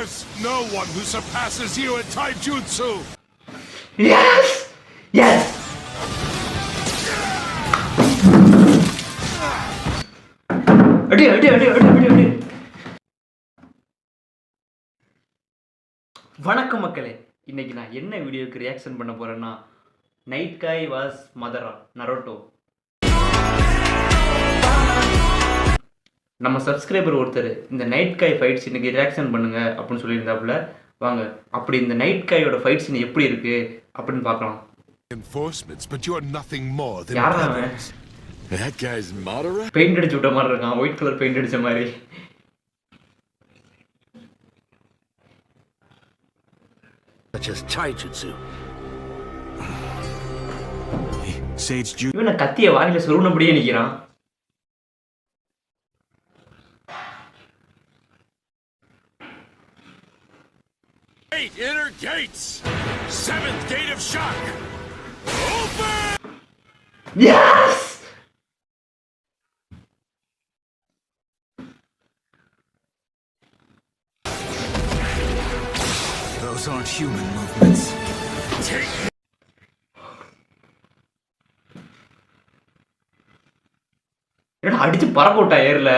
course, no one who surpasses you in taijutsu! Yes! Yes! அடி அடி அடி அடி அடி அடி வணக்கம் மக்களே இன்னைக்கு நான் என்ன வீடியோக்கு ரியாக்ஷன் பண்ண போறேன்னா night guy was Madara Naruto நம்ம சப்ஸ்கிரைபர் ஒருத்தர் இந்த நைட் காய் ஃபைட் சீனுக்கு ரியாக்ஷன் பண்ணுங்க அப்படின்னு சொல்லியிருந்தாப்புல வாங்க அப்படி இந்த நைட் காயோட ஃபைட் சீன் எப்படி இருக்கு அப்படின்னு பார்க்கலாம் Enforcements, but you're nothing more than யாரா அவன் pebbles. That guy's Madara? Paint அடிச்சு விட்ட மாதிரி இருக்கான் ஒயிட் கலர் பெயிண்ட் அடிச்ச மாதிரி such as taijutsu. Sage Ju- இவன் கத்திய வாயில சொருனபடியே நிக்கிறான் Eight inner gates! Seventh Gate of Shock! Yes! Those aren't human movements. என்னடா அடிச்சு பறக்க விட்டா ஏர்ல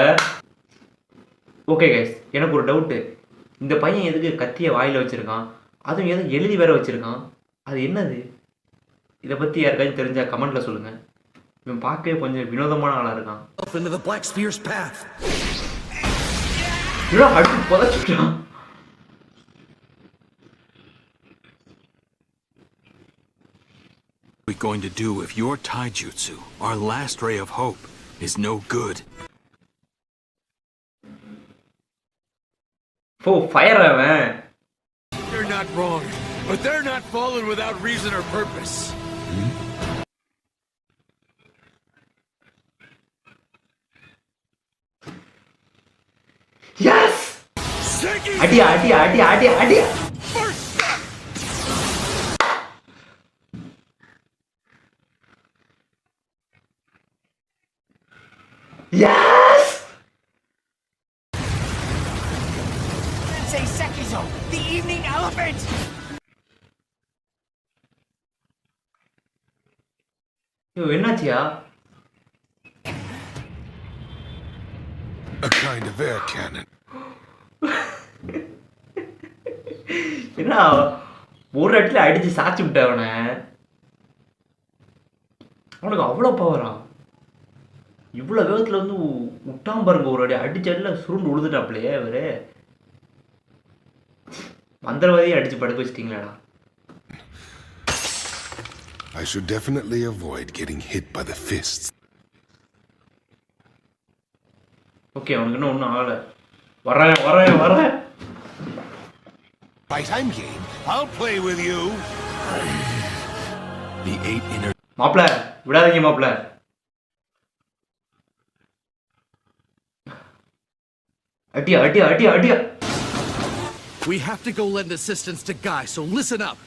ஓகே கைஸ் எனக்கு ஒரு டவுட்டு இந்த பையன் எதுக்கு கத்திய வாயில வச்சிருக்கான்? அதுவும் எதுவும் எழுதி வேற வச்சிருக்கான்? அது என்னது? இதை பத்தி யாருக்காச்சும் தெரிஞ்சா கமெண்ட்ல சொல்லுங்க. இவன் பார்க்கவே கொஞ்சம் வினோதமான ஆளா இருக்கான். அடிச்சு புதைச்சிட்டான். What are we going to do if your taijutsu, our last ray of hope, is no good? Oh fire அவன் You're not wrong, but they're not fallen without reason or purpose. Yes Seki! அடியா அடியா அடியா அடியா அடியா Evening elephant! ஐயோ என்னாச்சியா? A kind of air cannon. என்ன ஒரு இடத்துல அடிச்சு சாச்சு விட்ட அவனை? அவனுக்கு அவ்வளோ பவரா இவ்வளோ வேகத்தில் வந்து விட்டான் பாருங்க ஒரு அடி. அடிச்ச அடியில் சுருண்டு உழுதுட்டாப்லையே இவரு. மந்திரவாதியை அடிச்சு படுக்க வச்சிட்டீங்களாடா I should definitely avoid getting hit by the fists. Okay அவனுக்கு இன்னும் ஒன்றும் ஆகலை வரேன் வரேன் வரேன் Fight, I'm game. I'll play with you. The eight inner மாப்பிள விடாதீங்க மாப்பிள அடியா அடியா அடியா அடியா We have to go lend assistance to Guy, so listen up.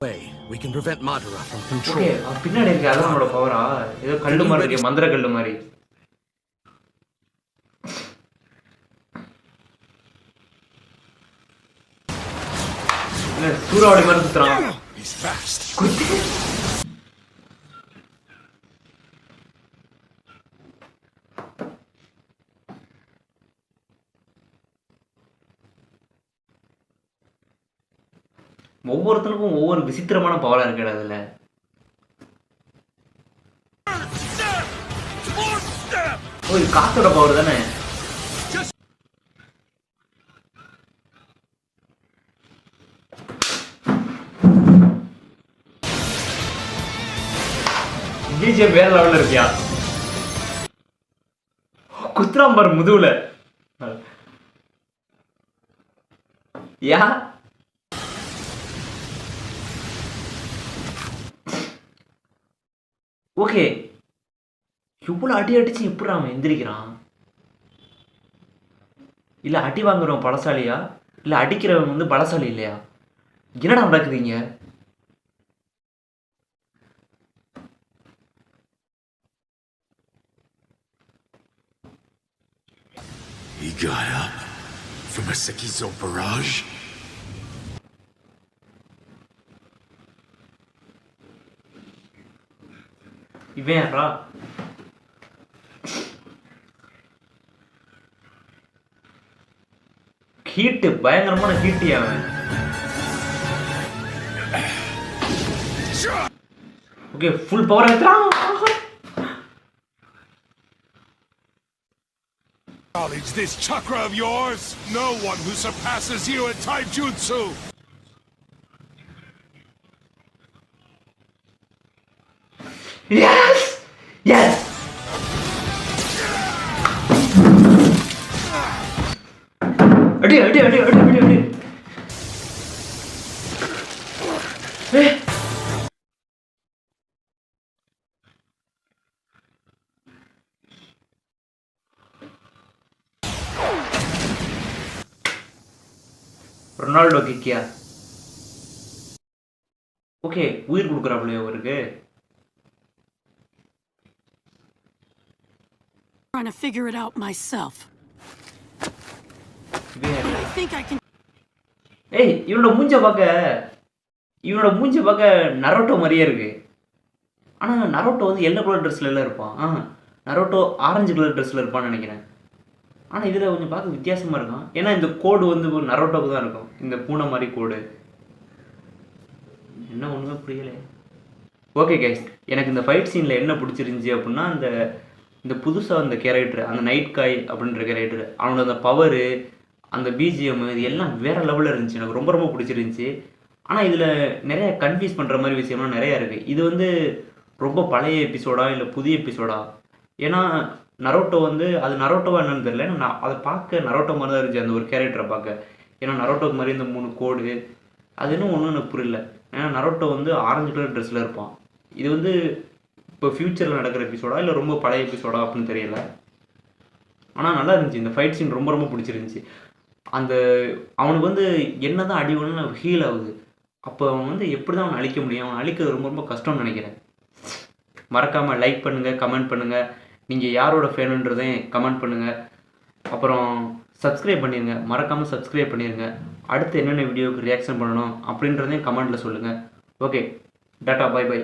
Way, we can prevent Madara from okay control. அவன் பின்னாடி இருக்கு அதான் அவனோட பவரா ஏதோ கல்லு மாதிரி இருக்கு மந்திர கல்லு மாதிரி இல்ல சூறாவளி மாதிரி சுத்துறான் ஒவ்வொருத்தருக்கும் ஒவ்வொரு விசித்திரமான பவரா இருக்கிறது அதுல. step! ஓ இது காத்தோட பவர் தானே? பிஜிஎம் வேற லெவல்ல இருக்கியா? குத்துறான் பாரு முதுகுல. Yeah okay. இவ்வளோ அடி அடிச்சு எப்படி அவன் எந்திரிக்கிறான்? இல்லை அடி வாங்குறவன் பலசாலியா? இல்லை அடிக்கிறவன் வந்து பலசாலி இல்லையா? என்னடா நடக்குதுங்க He got up from a Sekizo barrage இவன் யாரா ஹீட்டு பயங்கரமான ஹீட்டு அவன் okay full power எடுத்துறான் Acknowledge this chakra of yours. No one who surpasses you at taijutsu. அடி அடி அடி அடி அடி அடி. ரொனால்டோ கிக்கியா ஓகே உயிர் கொடுக்குறாப்லையோ அவருக்கு. Trying to figure it out myself. I think I can ஏய் இவனோட மூஞ்ச பார்க்க இவனோட மூஞ்ச பார்க்க நரோட்டோ மாதிரியே இருக்கு. ஆனால் நரோட்டோ வந்து எல்லோ கலர் ட்ரெஸ்ல எல்லாம் இருப்பான். ஆ நரோட்டோ ஆரஞ்சு கலர் ட்ரெஸ்ல இருப்பான்னு நினைக்கிறேன். ஆனால் இதில் கொஞ்சம் பார்க்க வித்தியாசமாக இருக்கும் ஏன்னா இந்த கோடு வந்து நரோட்டோக்கு தான் இருக்கும். இந்த பூனை மாதிரி கோடு. என்ன ஒன்றுமே புரியலை. ஓகே கைஸ் எனக்கு இந்த ஃபைட் சீனில் என்ன பிடிச்சிருந்துச்சி அப்படின்னா அந்த இந்த புதுசாக அந்த கேரக்டர் அந்த நைட் காய் அப்படின்ற கேரக்டர் அவனோட அந்த பவரு அந்த பிஜிஎம் இது எல்லாம் வேற லெவலில் இருந்துச்சு. எனக்கு ரொம்ப ரொம்ப பிடிச்சிருந்துச்சி. ஆனால் இதில் நிறைய கன்ஃபியூஸ் பண்ணுற மாதிரி விஷயம்லாம் நிறையா இருக்குது இது வந்து ரொம்ப பழைய எபிசோடா இல்லை புதிய எபிசோடா ஏன்னா நரோட்டோ வந்து அது நரோட்டோவா என்னன்னு தெரியல. ஏன்னா நான் அதை பார்க்க நரோட்டோ மாதிரி தான் இருந்துச்சு அந்த ஒரு கேரக்டரை பார்க்க. ஏன்னா நரோட்டோக்கு மாதிரி இந்த மூணு கோடு அது இன்னும் ஒன்றும் எனக்கு புரியல. ஏன்னா நரோட்டோ வந்து ஆரஞ்சு கலர் ட்ரெஸ்ஸில் இருப்பான். இது வந்து இப்போ ஃப்யூச்சரில் நடக்கிற எபிசோடா இல்லை ரொம்ப பழைய எபிசோடா அப்படின்னு தெரியல. ஆனால் நல்லா இருந்துச்சு. இந்த ஃபைட் சீன் ரொம்ப ரொம்ப பிடிச்சிருந்துச்சி. அந்த அவனுக்கு வந்து என்ன தான் அடி ஒன்று ஹீல் ஆகுது. அப்போ அவன் வந்து எப்படி தான் அவனை அழிக்க முடியும்? அவன் அழிக்கிறது ரொம்ப ரொம்ப கஷ்டம்னு நினைக்கிறேன். மறக்காமல் லைக் பண்ணுங்கள் கமெண்ட் பண்ணுங்கள் நீங்கள் யாரோட ஃபேனுன்றதையும் கமெண்ட் பண்ணுங்கள் அப்புறம் சப்ஸ்கிரைப் பண்ணிடுங்க மறக்காமல் சப்ஸ்கிரைப் பண்ணிடுங்க அடுத்து என்னென்ன வீடியோவுக்கு ரியாக்ஷன் பண்ணணும் அப்படின்றதையும் கமெண்ட்டில் சொல்லுங்கள் ஓகே டாட்டா பை பை